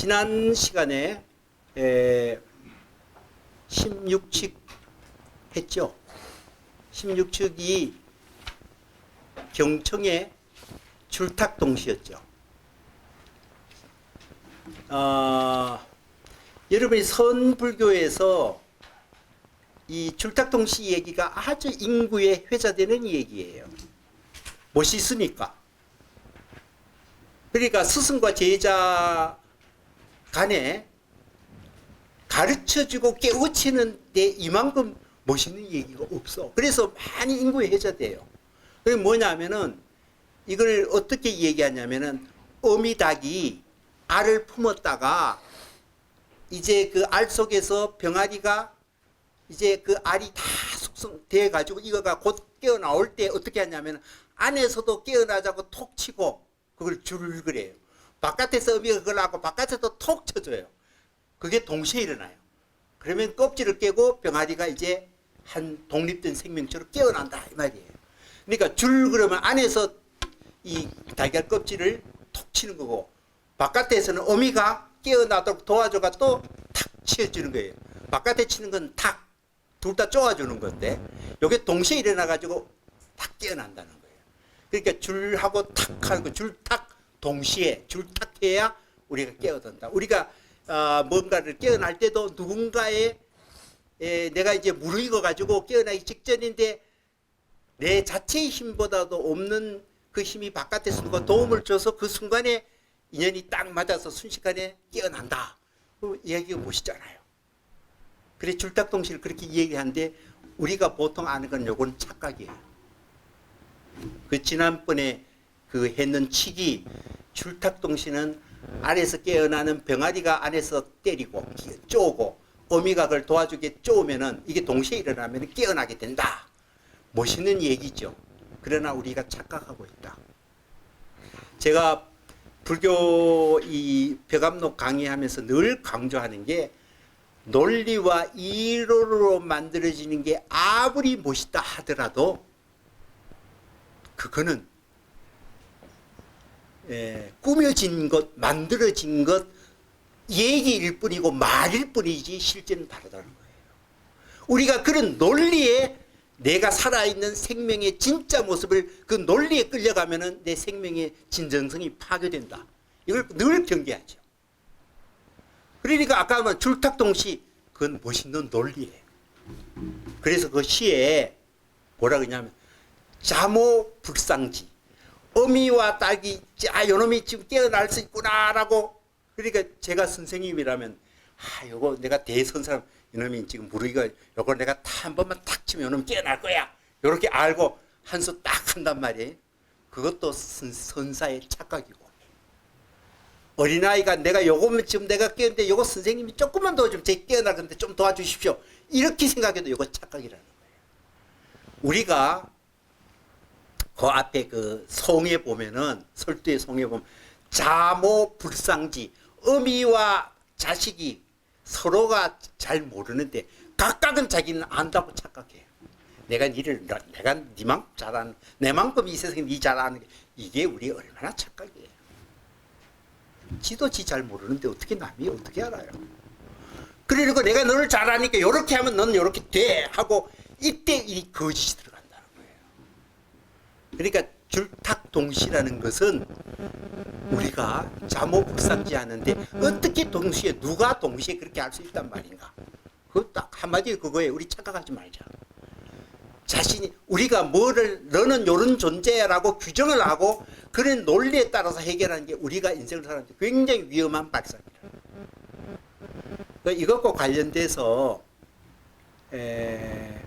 지난 시간에 에, 16측 했죠. 16측이 경청의 줄탁 동시였죠. 어, 여러분이 선불교에서 이 줄탁 동시 얘기가 아주 인구에 회자되는 얘기예요. 못이 있으니까. 그러니까 스승과 제자 간에 가르쳐주고 깨우치는데 이만큼 멋있는 얘기가 없어. 그래서 많이 인구에 회자돼요. 그게 뭐냐면은 이걸 어떻게 얘기하냐면은 어미 닭이 알을 품었다가 이제 그 알 속에서 병아리가 이제 그 알이 다 숙성돼 가지고 이거가 곧 깨어 나올 때 어떻게 하냐면 안에서도 깨어나자고 톡 치고 그걸 줄 그래요. 바깥에서 어미가 그걸 하고 바깥에서 톡 쳐줘요. 그게 동시에 일어나요. 그러면 껍질을 깨고 병아리가 이제 한 독립된 생명체로 깨어난다 이 말이에요. 그러니까 줄 그러면 안에서 이 달걀 껍질을 톡 치는 거고 바깥에서는 어미가 깨어나도록 도와줘가 또 탁 치어주는 거예요. 바깥에 치는 건 탁, 둘 다 쪼아주는 건데 요게 동시에 일어나 가지고 탁 깨어난다는 거예요. 그러니까 줄하고 탁 거, 줄탁 동시에 줄탁 해야 우리가 깨어든다. 우리가 어, 뭔가를 깨어날 때도 누군가의 에, 내가 이제 무르익어 가지고 깨어나기 직전인데 내 자체의 힘보다도 없는 그 힘이 바깥에서 누가 도움을 줘서 그 순간에 인연이 딱 맞아서 순식간에 깨어난다. 그 이야기가 멋있잖아요. 그래 줄탁동시를 그렇게 얘기하는데 우리가 보통 아는 건 요건 착각이에요. 그 지난번에 그 했는 치기 줄탁동시는 안에서 깨어나는 병아리가 안에서 때리고 쪼고 어미가 그걸 도와주게 쪼으면은 이게 동시에 일어나면 깨어나게 된다. 멋있는 얘기죠. 그러나 우리가 착각하고 있다. 제가 불교 이 벽암록 강의하면서 늘 강조하는 게 논리와 이론으로 만들어지는 게 아무리 멋있다 하더라도 그거는 에, 꾸며진 것, 만들어진 것 얘기일 뿐이고 말일 뿐이지 실제는 다르다는 거예요. 우리가 그런 논리에 내가 살아있는 생명의 진짜 모습을 그 논리에 끌려가면은 내 생명의 진정성이 파괴된다. 이걸 늘 경계하죠. 그러니까 아까 말 줄탁동시 그건 멋있는 논리예요. 그래서 그 시에 뭐라 그러냐면 자모 불상지 어미와 딸이 아 요놈이 지금 깨어날 수 있구나라고. 그러니까 제가 선생님이라면 아 요거 내가 대선 사람 이놈이 지금 무르기가 요걸 내가 다 한 번만 탁 치면 요놈 깨어날 거야. 요렇게 알고 한 수 딱 한단 말이에요. 그것도 선, 선사의 착각이고. 어린아이가 내가 요거면 지금 내가 깨는데 요거 선생님이 조금만 도와주면 제 깨어날 건데 좀 도와주십시오. 이렇게 생각해도 요거 착각이라는 거예요. 우리가 그 앞에 그 송에 보면은 설두의 송에 보면 자모 불상지 어미와 자식이 서로가 잘 모르는데 각각은 자기는 안다고 착각해요. 내가 니를 내가 니만큼 잘하는 내만큼 이 세상에 니 잘하는 게 이게 우리 얼마나 착각이에요. 지도 지 잘 모르는데 어떻게 남이 어떻게 알아요? 그러니까 내가 너를 잘하니까 이렇게 하면 너는 이렇게 돼 하고 이때 이 거짓이 거예요. 그러니까 줄탁동시라는 것은 우리가 자모불상지 하는데 어떻게 동시에 누가 동시에 그렇게 할 수 있단 말인가? 그 딱 한마디 그거예요. 우리 착각하지 말자. 자신이 우리가 뭐를 너는 요런 존재라고 규정을 하고 그런 논리에 따라서 해결하는 게 우리가 인생을 사는데 굉장히 위험한 발상이다. 그 이것과 관련돼서 에,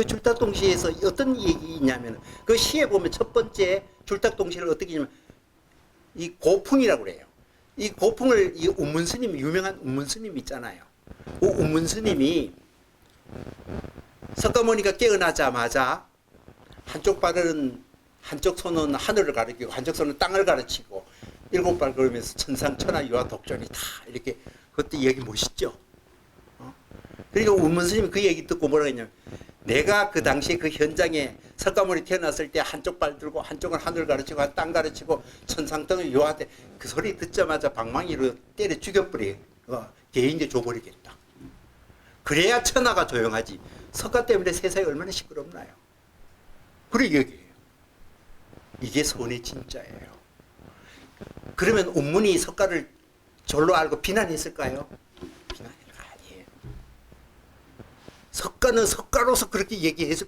그 줄탁동시에서 어떤 얘기냐면 그 시에 보면 첫 번째 줄탁동시를 어떻게 하냐면 이 고풍이라고 그래요. 이 고풍을 이 운문 스님 유명한 운문 스님 있잖아요. 그 운문 스님이 석가모니가 깨어나자마자 한쪽 발은 한쪽 손은 하늘을 가리키고 한쪽 손은 땅을 가르치고 일곱 발 걸으면서 천상천하 유아 독존이 다 이렇게 그것도 얘기 멋있죠. 어? 그러니까 운문 스님이 그 얘기 듣고 뭐라 했냐면 내가 그 당시에 그 현장에 석가모니 태어났을 때 한쪽 발 들고 한쪽은 하늘 가르치고 땅 가르치고 천상등을 요하되 그 소리 듣자마자 방망이로 때려 죽여버려 어, 개인제 줘버리겠다. 그래야 천하가 조용하지. 석가 때문에 세상이 얼마나 시끄럽나요? 그래 여기에요. 이게 손의 진짜예요. 그러면 온문이 석가를 절로 알고 비난했을까요? 비난한 거 아니에요. 석가는 석가로서 그렇게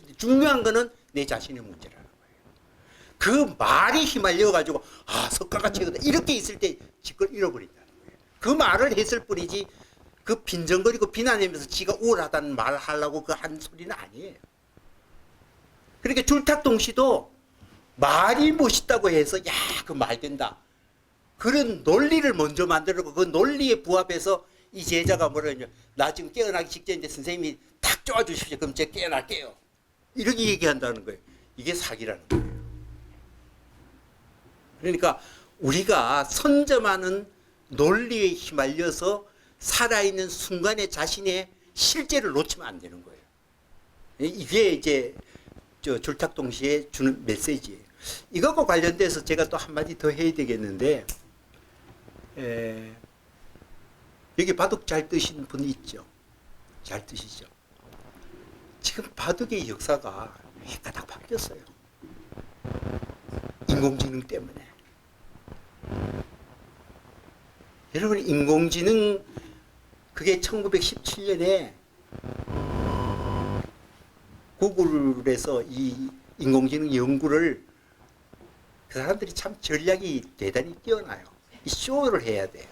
때 중요한 거는 내 자신의 문제라는 거예요. 그 말이 휘말려 가지고 아 석가가 최고다 이렇게 있을 때 직걸 잃어버린다는 거예요. 그 말을 했을 뿐이지 그 빈정거리고 비난하면서 지가 우월하다는 말을 하려고 그 한 소리는 아니에요. 그러니까 줄탁동 씨도 말이 멋있다고 해서 야 그 말 된다. 그런 논리를 먼저 만들고 그 논리에 부합해서 이 제자가 뭐라 하냐 나 지금 깨어나기 직전인데 선생님이 탁 쪼아 주십시오 그럼 제가 깨어날게요. 이렇게 얘기한다는 거예요. 이게 사기라는 거예요. 그러니까 우리가 선점하는 논리에 휘말려서 살아있는 순간에 자신의 실제를 놓치면 안 되는 거예요. 이게 이제 저 줄탁 동시에 주는 메시지예요. 이것과 관련돼서 제가 또 한마디 더 해야 되겠는데 에, 여기 바둑 잘 뜨신 분 있죠? 잘 뜨시죠? 지금 바둑의 역사가 헷가닥 바뀌었어요. 인공지능 때문에. 여러분, 인공지능, 그게 1917년에 구글에서 이 인공지능 연구를 그 사람들이 참 전략이 대단히 뛰어나요. 이 쇼를 해야 돼요.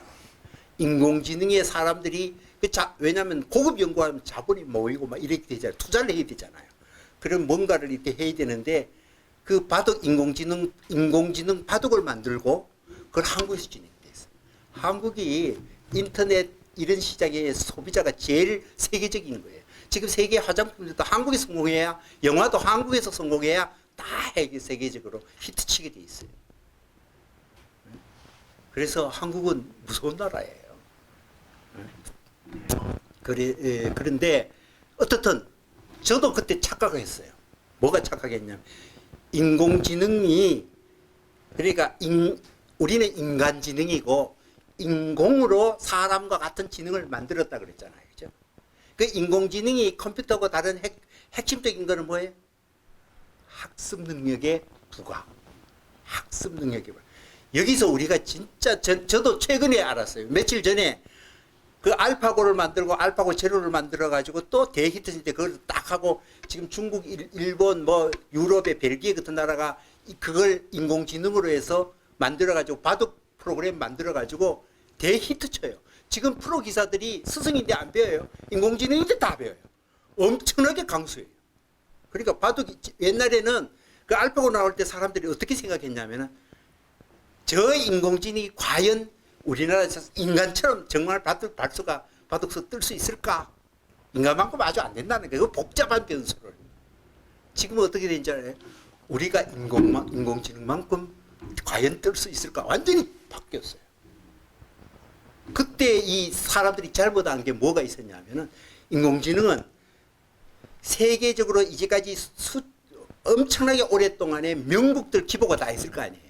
인공지능의 사람들이 그 자, 왜냐하면 고급 연구하면 자본이 모이고 막 이렇게 되잖아요. 투자를 해야 되잖아요. 그런 뭔가를 이렇게 해야 되는데 그 바둑 인공지능 인공지능 바둑을 만들고 그걸 한국에서 진행됐어요. 한국이 인터넷 이런 시장의 소비자가 제일 세계적인 거예요. 지금 세계 화장품들도 한국에 성공해야 영화도 한국에서 성공해야 다 세계적으로 히트치게 돼 있어요. 그래서 한국은 무서운 나라예요. 그래, 예, 그런데 어떻든 저도 그때 착각했어요. 뭐가 착각했냐면 인공지능이 그러니까 인, 우리는 인간 지능이고 인공으로 사람과 같은 지능을 만들었다 그랬잖아요. 그죠? 그 인공지능이 컴퓨터고 다른 핵, 핵심적인 거는 뭐예요? 학습 능력의 부과. 학습 능력의 부과. 여기서 우리가 진짜 저, 저도 최근에 알았어요. 며칠 전에 그 알파고를 만들고 알파고 제로를 만들어 가지고 또 대히트인데 그걸 딱 하고 지금 중국, 일, 일본, 뭐 유럽의 벨기에 같은 나라가 이- 그걸 인공지능으로 해서 만들어 가지고 바둑 프로그램 만들어 가지고 대히트 쳐요. 지금 프로 기사들이 스승인데 안 배워요. 인공지능인데 다 배워요. 엄청나게 강수예요. 그러니까 바둑이 옛날에는 그 알파고 나올 때 사람들이 어떻게 생각했냐면은 저 인공지능이 과연 우리나라에서 인간처럼 정말 바둑 발수가 바둑서 뜰 수 있을까? 인간만큼 아주 안 된다는 거예요. 그 복잡한 변수를. 지금은 어떻게 된지 알아요? 우리가 인공만, 인공지능만큼 과연 뜰 수 있을까? 완전히 바뀌었어요. 그때 이 사람들이 잘못한 게 뭐가 있었냐면은 인공지능은 세계적으로 이제까지 수, 엄청나게 오랫동안에 명국들 기보가 다 있을 거 아니에요.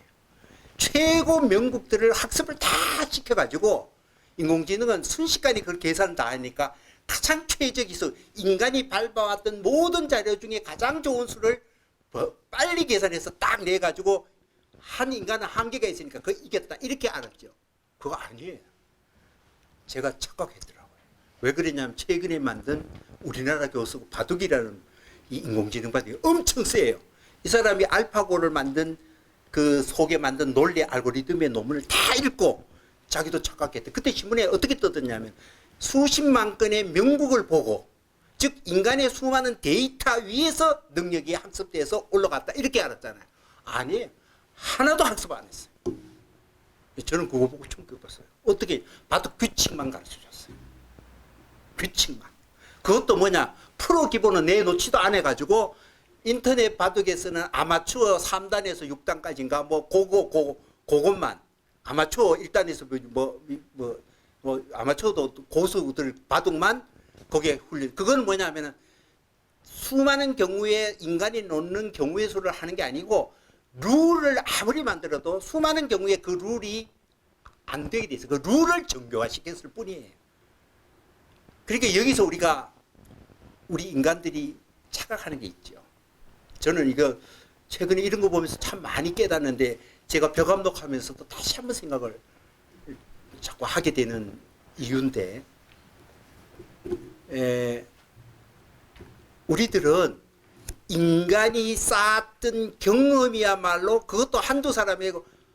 최고 명국들을 학습을 다 시켜가지고 인공지능은 순식간에 그걸 계산을 다 하니까 가장 최적이서 인간이 밟아왔던 모든 자료 중에 가장 좋은 수를 뭐 빨리 계산해서 딱 내가지고 한 인간은 한계가 있으니까 그 이겼다 이렇게 알았죠. 그거 아니에요. 제가 착각했더라고요. 왜 그러냐면 최근에 만든 우리나라 교수 바둑이라는 이 인공지능 바둑이 엄청 세요. 이 사람이 알파고를 만든 그 속에 만든 논리 알고리즘의 논문을 다 읽고 자기도 착각했대. 그때 신문에 어떻게 떠졌냐면 수십만 건의 명국을 보고 즉 인간의 수많은 데이터 위에서 능력이 학습돼서 올라갔다 이렇게 알았잖아요. 아니에요. 하나도 학습 안 했어요. 저는 그거 보고 충격받았어요. 어떻게 바둑 규칙만 가르쳐줬어요. 규칙만. 그것도 뭐냐 프로 기본은 내놓지도 안 해가지고 인터넷 바둑에서는 아마추어 3단에서 6단까지인가 뭐 그거 그거 그것만 아마추어 1단에서 뭐뭐 뭐 아마추어도 고수들 바둑만 거기에 훈련 그건 뭐냐면은 수많은 경우에 인간이 놓는 경우의 수를 하는 게 아니고 룰을 아무리 만들어도 수많은 경우에 그 룰이 안 되게 돼서 그 룰을 정교화시켰을 뿐이에요. 그러니까 여기서 우리가 우리 인간들이 착각하는 게 있죠. 저는 이거 최근에 이런 거 보면서 참 많이 깨닫는데 제가 벼감독 하면서도 다시 한번 생각을 자꾸 하게 되는 이유인데 에, 우리들은 인간이 쌓았던 경험이야말로 그것도 한두 사람이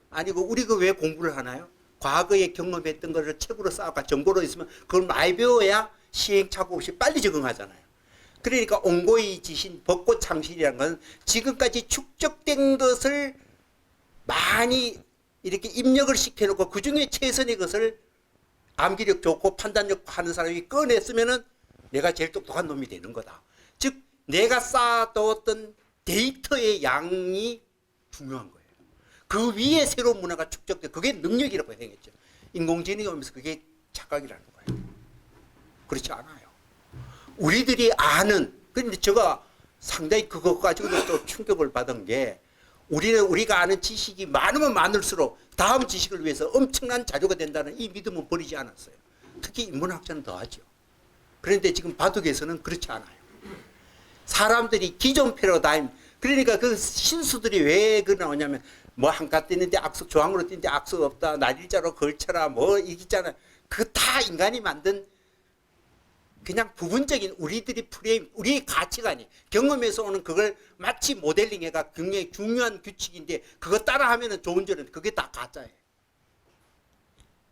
아니고 우리가 왜 공부를 하나요? 과거에 경험했던 것을 책으로 쌓아가 정보로 있으면 그걸 많이 배워야 시행착오 없이 빨리 적응하잖아요. 그러니까 옹고이 지신 벚꽃 창신이라는 건 지금까지 축적된 것을 많이 이렇게 입력을 시켜놓고 그 중에 최선의 것을 암기력 좋고 판단력 하는 사람이 꺼냈으면은 내가 제일 똑똑한 놈이 되는 거다. 즉 내가 쌓아두었던 데이터의 양이 중요한 거예요. 그 위에 새로운 문화가 축적돼 그게 능력이라고 생겼죠. 인공지능이 오면서 그게 착각이라는 거예요. 그렇지 않아요. 우리들이 아는 그런데 제가 상당히 그것 가지고도 또 충격을 받은 게 우리는 우리가 아는 지식이 많으면 많을수록 다음 지식을 위해서 엄청난 자료가 된다는 이 믿음은 버리지 않았어요. 특히 인문학자는 더하죠. 그런데 지금 바둑에서는 그렇지 않아요. 사람들이 기존 패러다임 그러니까 그 신수들이 왜그 나오냐면 뭐 한가 뛰는데 악수 조항으로 뛰는데 악수 없다 날일자로 걸쳐라 뭐 이기잖아 그 다 인간이 만든 그냥 부분적인 우리들이 프레임 우리의 가치관이 경험에서 오는 그걸 마치 모델링해가 굉장히 중요한 규칙인데 그거 따라하면은 좋은 줄은 그게 다 가짜예요.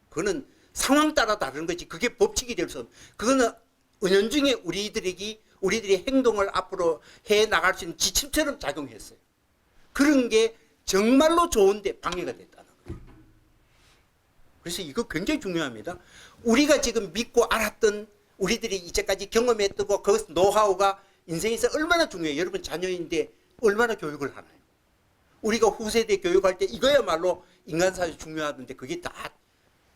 그거는 상황 따라 다른 거지 그게 법칙이 될 수 없. 그거는 은연중에 우리들에게 우리들이 행동을 앞으로 해 나갈 수 있는 지침처럼 작용했어요. 그런 게 정말로 좋은데 방해가 됐다는 거예요. 그래서 이거 굉장히 중요합니다. 우리가 지금 믿고 알았던 우리들이 이제까지 경험했던 거, 그 노하우가 인생에서 얼마나 중요해요. 여러분 자녀인데 얼마나 교육을 하나요? 우리가 후세대 교육할 때 이거야말로 인간사회 중요하던데 그게 다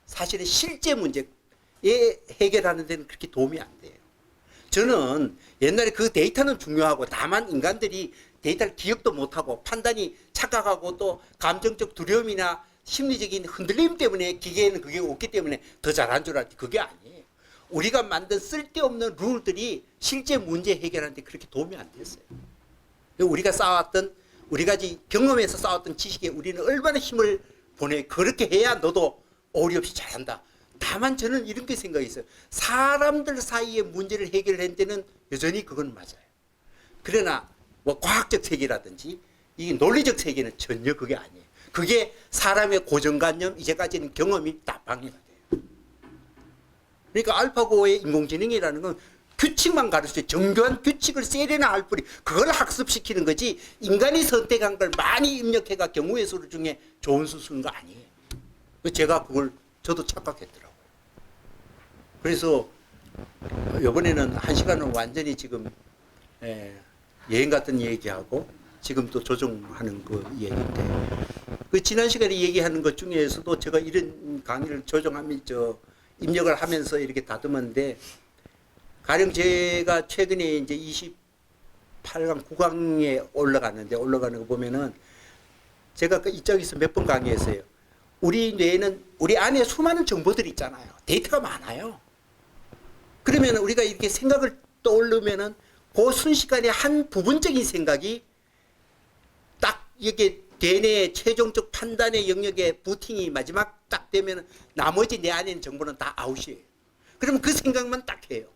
사실은 실제 문제에 해결하는 데는 그렇게 도움이 안 돼요. 저는 옛날에 그 데이터는 중요하고 다만 인간들이 데이터를 기억도 못하고 판단이 착각하고 또 감정적 두려움이나 심리적인 흔들림 때문에 기계에는 그게 없기 때문에 더 잘한 줄 알지 그게 아니에요. 우리가 만든 쓸데없는 룰들이 실제 문제 해결하는데 그렇게 도움이 안 됐어요. 우리가 쌓았던 우리가 지 경험에서 쌓았던 지식에 우리는 얼마나 힘을 보내 그렇게 해야 너도 오리 없이 잘한다. 다만 저는 이런 게 생각이 있어요. 사람들 사이의 문제를 해결한 데는 여전히 그건 맞아요. 그러나 뭐 과학적 세계라든지 이 논리적 세계는 전혀 그게 아니에요. 그게 사람의 고정관념 이제까지는 경험이 다 방해가. 그러니까 알파고의 인공지능이라는 건 규칙만 가르쳐 정교한 규칙을 세례나 할 뿐이 그걸 학습시키는 거지 인간이 선택한 걸 많이 입력해가 경우의 수를 중에 좋은 수 쓰는 거 아니에요. 제가 그걸 저도 착각했더라고요. 그래서 이번에는 한 시간은 완전히 지금 예, 여행 같은 얘기하고 지금 또 조정하는 그 얘기인데 그 지난 시간에 얘기하는 것 중에서도 제가 이런 강의를 조정하면서 입력을 하면서 이렇게 다듬었는데 가령 제가 최근에 이제 28강 9강에 올라갔는데 올라가는 거 보면은 제가 그 이쪽에서 몇 번 강의했어요. 우리 뇌에는 우리 안에 수많은 정보들이 있잖아요. 데이터가 많아요. 그러면 우리가 이렇게 생각을 떠올르면은 그 순식간에 한 부분적인 생각이 딱 이게 대뇌의 최종적 판단의 영역에 부팅이 마지막 딱 되면 나머지 내 안에 있는 정보는 다 아웃이에요. 그러면 그 생각만 딱 해요.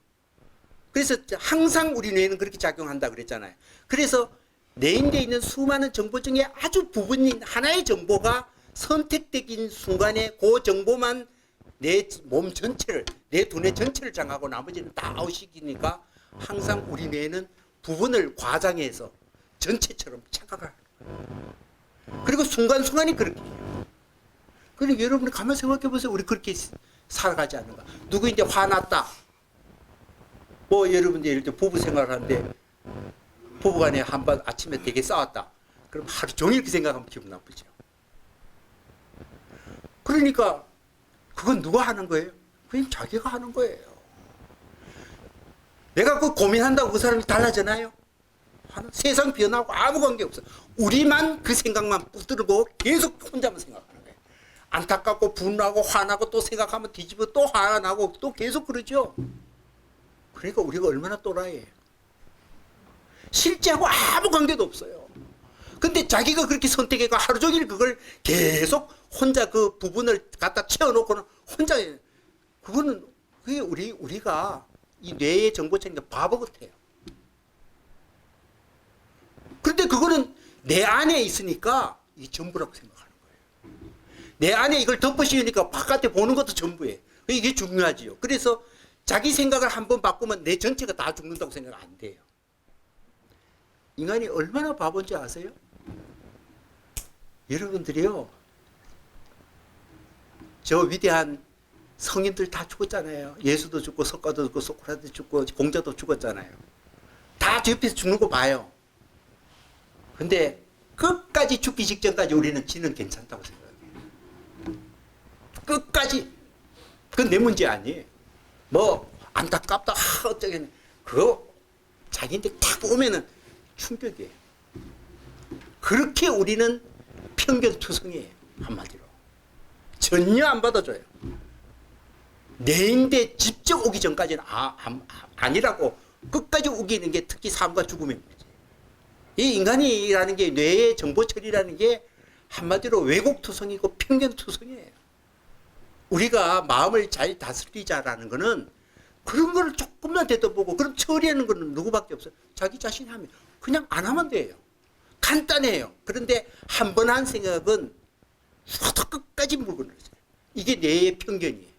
그래서 항상 우리 뇌는 그렇게 작용한다 그랬잖아요. 그래서 뇌인데 있는 수많은 정보 중에 아주 부분인 하나의 정보가 선택되긴 순간에 그 정보만 내 몸 전체를 내 두뇌 전체를 장하고 나머지는 다 아웃시키니까 항상 우리 뇌는 부분을 과장해서 전체처럼 착각을 그리고 순간순간이 그렇게. 그러니까 여러분이 가만 생각해 보세요. 우리 그렇게 살아가지 않는가. 누구인데 화났다. 뭐 여러분들 예를 들어 부부 생활을 하는데 부부간에 한 번 아침에 되게 싸웠다. 그럼 하루 종일 그 생각하면 기분 나쁘죠. 그러니까 그건 누가 하는 거예요? 그냥 자기가 하는 거예요. 내가 그 고민한다고 그 사람이 달라지나요? 세상 변하고 아무 관계 없어. 우리만 그 생각만 붙들고 계속 혼자만 생각하는 거예요. 안타깝고 분하고 화나고 또 생각하면 뒤집어 또 화나고 또 계속 그러죠. 그러니까 우리가 얼마나 또라이예요. 실제하고 아무 관계도 없어요. 근데 자기가 그렇게 선택해가 하루 종일 그걸 계속 혼자 그 부분을 갖다 채워놓고는 혼자 해. 그거는 그게 우리 우리가 이 뇌의 정보체니까 바보 같아요. 그런데 그거는 내 안에 있으니까 이 전부라고 생각하는 거예요. 내 안에 이걸 덮어씌우니까 바깥에 보는 것도 전부예요. 이게 중요하지요. 그래서 자기 생각을 한번 바꾸면 내 전체가 다 죽는다고 생각 안 돼요. 인간이 얼마나 바본지 아세요? 여러분들이요. 저 위대한 성인들 다 죽었잖아요. 예수도 죽고 석가도 죽고 소크라도 죽고 공자도 죽었잖아요. 다저 옆에서 죽는 거 봐요. 근데 끝까지 죽기 직전까지 우리는 지는 괜찮다고 생각해요. 끝까지. 그건 내 문제 아니에요. 뭐 안타깝다 하, 어쩌겠네. 그거 자기인데 탁 오면은 충격이에요. 그렇게 우리는 편견 투성이에요. 한마디로. 전혀 안 받아줘요. 내인데 직접 오기 전까지는 아, 아, 아니라고 끝까지 우기는 게 특히 삶과 죽음입니다. 이 인간이라는 게 뇌의 정보 처리라는 게 한마디로 왜곡투성이고 편견투성이에요. 우리가 마음을 잘 다스리자라는 거는 그런 거를 조금만 되돌보고 그럼 처리하는 거는 누구밖에 없어요. 자기 자신이 하면 그냥 안 하면 돼요. 간단해요. 그런데 한 번한 생각은 수도 끝까지 물고 늘어져요. 이게 뇌의 편견이에요.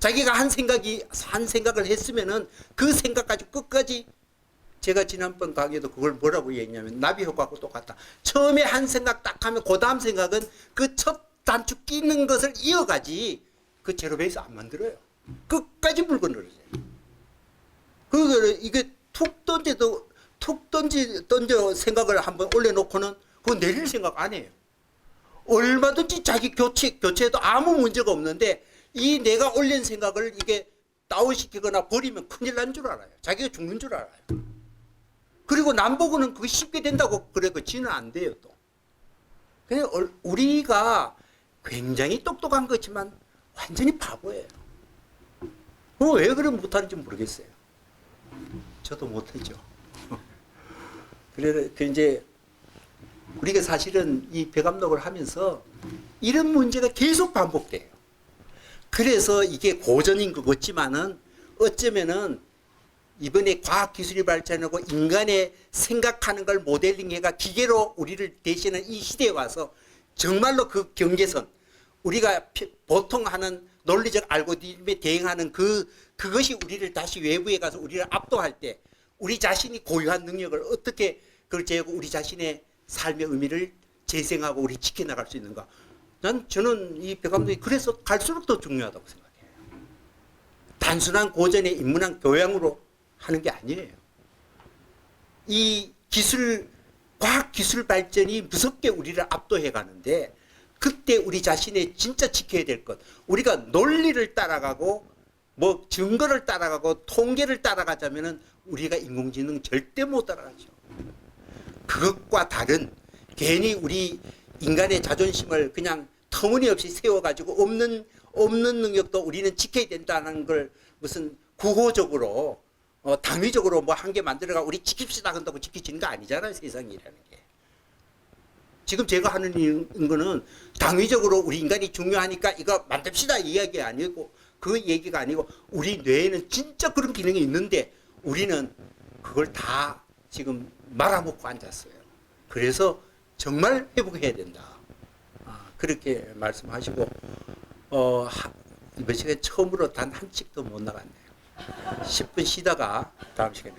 자기가 한 생각이 한 생각을 했으면은 그 생각 가지고 끝까지 제가 지난번 강의에도 그걸 뭐라고 얘기했냐면 나비 효과하고 똑같다. 처음에 한 생각 딱 하면 그 다음 생각은 그 첫 단추 끼는 것을 이어가지 그 제로 베이스 안 만들어요. 끝까지 물고 늘어져요. 그거를 이게 툭 던져도 툭 던지 던져 생각을 한번 올려놓고는 그거 내릴 생각 안 해요. 얼마든지 자기 교체 교체해도 아무 문제가 없는데 이 내가 올린 생각을 이게 다운시키거나 버리면 큰일 난 줄 알아요. 자기가 죽는 줄 알아요. 그리고 남 보고는 그게 쉽게 된다고 그래 그 지는 안 돼요 또. 그냥 얼- 우리가 굉장히 똑똑한 거지만 완전히 바보예요. 어, 왜 그래 못하는지 모르겠어요. 저도 못했죠. 그래 그 이제 우리가 사실은 이 배감독을 하면서 이런 문제가 계속 반복돼요. 그래서 이게 고전인 것 같지만은 어쩌면은 이번에 과학 기술이 발전하고 인간의 생각하는 걸 모델링해가 기계로 우리를 대신한 이 시대에 와서 정말로 그 경계선 우리가 피- 보통 하는 논리적 알고리즘에 대응하는 그 그것이 우리를 다시 외부에 가서 우리를 압도할 때 우리 자신이 고유한 능력을 어떻게 그걸 제고 우리 자신의 삶의 의미를 재생하고 우리 지켜나갈 수 있는가? 난 저는 이 배감독이 그래서 갈수록 더 중요하다고 생각해요. 단순한 고전의 인문학 교양으로 하는 게 아니에요. 이 기술 과학 기술 발전이 무섭게 우리를 압도해 가는데 그때 우리 자신의 진짜 지켜야 될 것. 우리가 논리를 따라가고 뭐 증거를 따라가고 통계를 따라가자면은 우리가 인공지능 절대 못 따라가죠. 그것과 다른 괜히 우리 인간의 자존심을 그냥 터무니없이 세워가지고 없는 없는 능력도 우리는 지켜야 된다는 걸 무슨 구호적으로 어, 당위적으로 뭐 한 개 만들어가 우리 지킵시다 한다고 지켜지는 거 아니잖아요 세상이라는 게. 지금 제가 하는 이- 거는 당위적으로 우리 인간이 중요하니까 이거 만듭시다 이 이야기 아니고 그 얘기가 아니고 우리 뇌에는 진짜 그런 기능이 있는데 우리는 그걸 다 지금 말아먹고 앉았어요. 그래서 정말 회복해야 된다. 아, 그렇게 말씀하시고 어, 하- 이번 시간에 처음으로 단한 찍도 못 나갔네요. 10분 쉬다가 다음 시간에